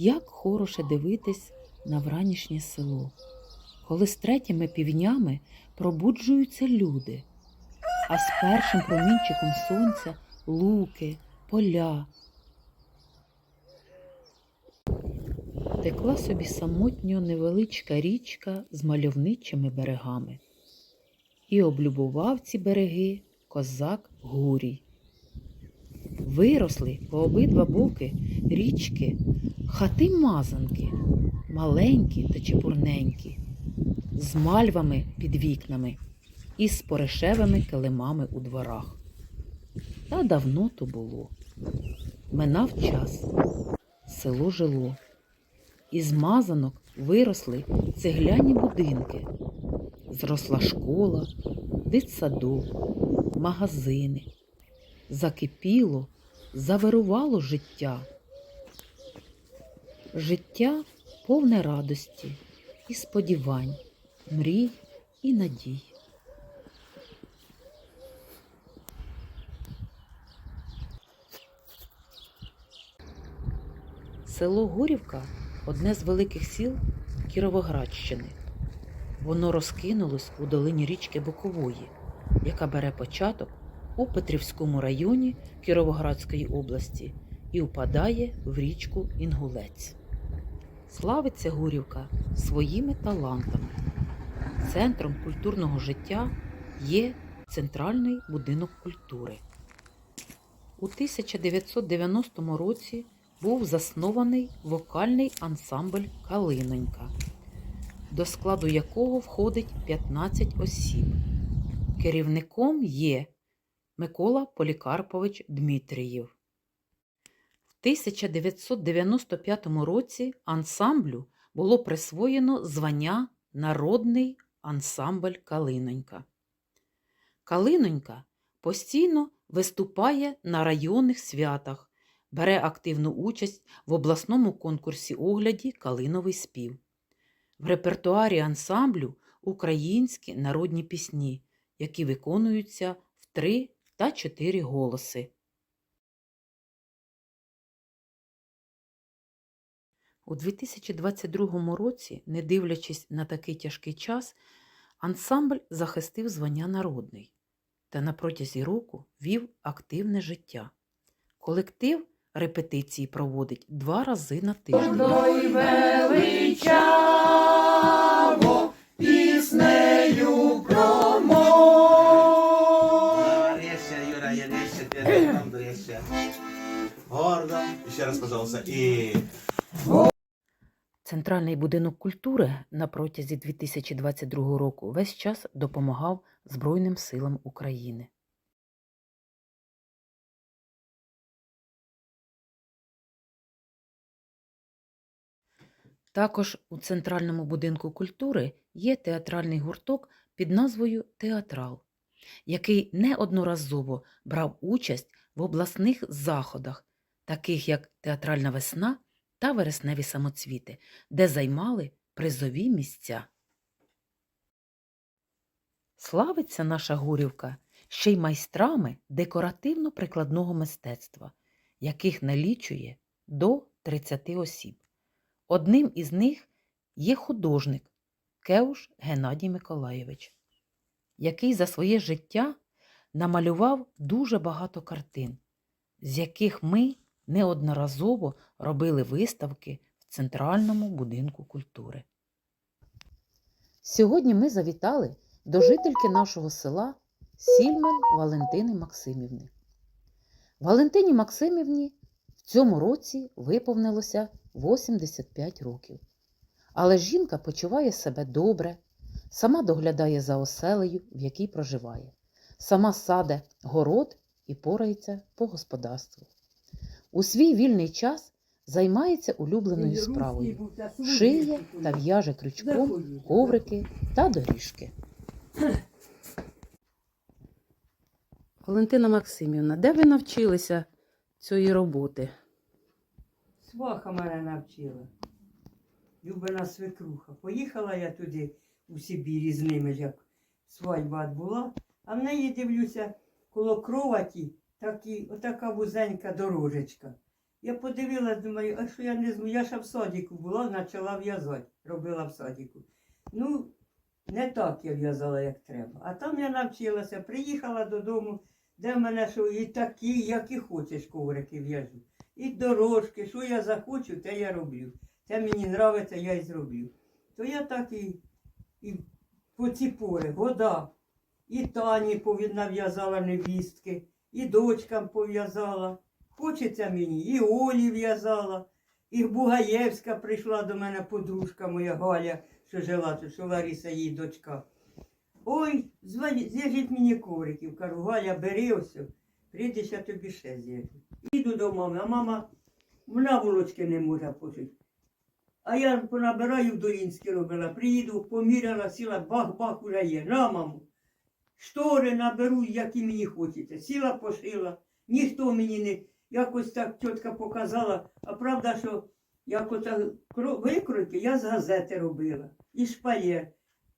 Як хороше дивитись на вранішнє село, коли з третіми півнями пробуджуються люди, а з першим промінчиком сонця луки, поля. Текла собі самотньо невеличка річка з мальовничими берегами. І облюбував ці береги козак Гурій. Виросли по обидва боки річки хати мазанки, маленькі та чепурненькі, з мальвами під вікнами і з поришевими килимами у дворах. Та давно то було. Минав час, село жило. Із мазанок виросли цегляні будинки, зросла школа, дитсадок, магазини. Закипіло, завирувало життя. Життя повне радості і сподівань, мрій і надій. Село Гурівка одне з великих сіл Кіровоградщини. Воно розкинулось у долині річки Бокової, яка бере початок у Петрівському районі Кіровоградської області і упадає в річку Інгулець. Славиться Гурівка своїми талантами. Центром культурного життя є Центральний будинок культури. У 1990 році був заснований вокальний ансамбль Калинонька, до складу якого входить 15 осіб. Керівником є Микола Полікарпович Дмитрієв. В 1995 році ансамблю було присвоєно звання Народний ансамбль Калинонька. Калинонька постійно виступає на районних святах, бере активну участь в обласному конкурсі огляді Калиновий спів. В репертуарі ансамблю українські народні пісні, які виконуються в три та чотири голоси. У 2022 році, не дивлячись на такий тяжкий час, ансамбль захистив звання народний та на протязі року вів активне життя. Колектив репетиції проводить два рази на тиждень. Піснею. Гордо. Еще раз, пожалуйста. И Центральний будинок культури на протязі 2022 року весь час допомагав Збройним силам України. Також у Центральному будинку культури є театральний гурток під назвою Театрал, який неодноразово брав участь в обласних заходах, таких як Театральна весна та вересневі самоцвіти, де займали призові місця. Славиться наша Гурівка ще й майстрами декоративно-прикладного мистецтва, яких налічує до 30 осіб. Одним із них є художник Кеуш Геннадій Миколаєвич, який за своє життя намалював дуже багато картин, з яких ми неодноразово робили виставки в Центральному будинку культури. Сьогодні ми завітали до жительки нашого села Сільман Валентини Максимівни. Валентині Максимівні в цьому році виповнилося 85 років. Але жінка почуває себе добре, сама доглядає за оселею, в якій проживає, сама саде город і порається по господарству. У свій вільний час займається улюбленою справою, шиє та в'яже крючком коврики та доріжки. Валентина Максимівна, де ви навчилися цієї роботи? Сваха мене навчила. Любина свекруха. Поїхала я туди у Сибірі з ними, як свадьба була, а в неї дивлюся коло кроваті такі, отака вузенька дорожечка. Я подивилась, думаю, а що я не зможу? Я ще в садіку була, почала в'язати, робила в садіку. Ну, не так я в'язала, як треба. А там я навчилася, приїхала додому, де в мене що і такі, як і хочеш, коврики в'яжу. І дорожки, що я захочу, те я роблю. Те мені подобається, я і зроблю. То я так і, і по ці пори, года. І Тані нав'язала невістки, і дочкам пов'язала. Хочеться мені, і Олі в'язала, і Бугаєвська прийшла до мене подружка моя Галя, що жила тут, що Лариса її дочка. Ой, зв'яжіть мені ковриків. Кажу, Галя, бери ось, прийдеш, я тобі ще зв'яжу. Іду до мами, а мама наволочки не може пошити. А я понабираю в Долінській робила, приїду, поміряла, сіла, бах-бах уже є. На, маму. Штори наберу, які мені хочеться. Сіла, пошила. Ніхто мені не якось так тітка показала. А правда, що як ота кро- викройки я з газети робила. І шпалєр.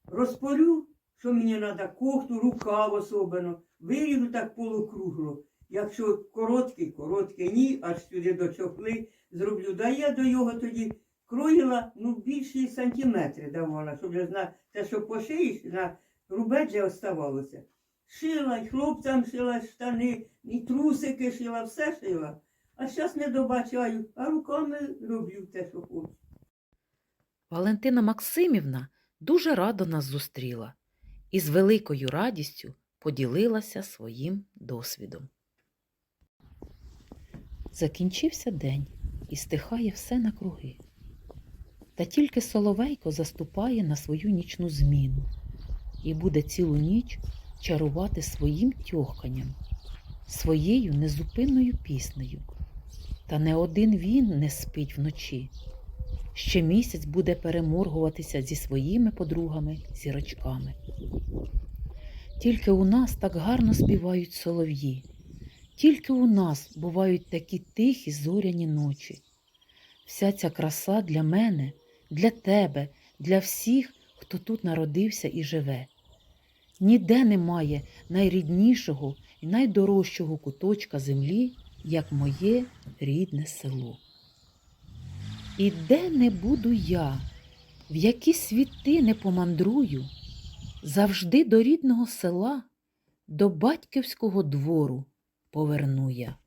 Розпорю, що мені треба, кохту, рукав особливо. Виріжу так полукругло. Якщо короткий, короткий, ні, аж сюди до чохли зроблю. Да я до його тоді кроїла ну, більші сантиметри давала, щоб вже на те, що пошиєш, на рубеджі оставалося. Шила, і хлопцям шила штани, і трусики шила, все шила. А зараз не добачаю, а руками роблю те, що хочу. Валентина Максимівна дуже радо нас зустріла і з великою радістю поділилася своїм досвідом. Закінчився день і стихає все накруги. Та тільки Соловейко заступає на свою нічну зміну і буде цілу ніч чарувати своїм тьохканням, своєю незупинною піснею. Та не один він не спить вночі. Ще місяць буде переморгуватися зі своїми подругами зірочками. Тільки у нас так гарно співають солов'ї, тільки у нас бувають такі тихі зоряні ночі. Вся ця краса для мене, для тебе, для всіх, хто тут народився і живе. Ніде немає найріднішого і найдорожчого куточка землі, як моє рідне село. І де не буду я, в які світи не помандрую, завжди до рідного села, до батьківського двору поверну я.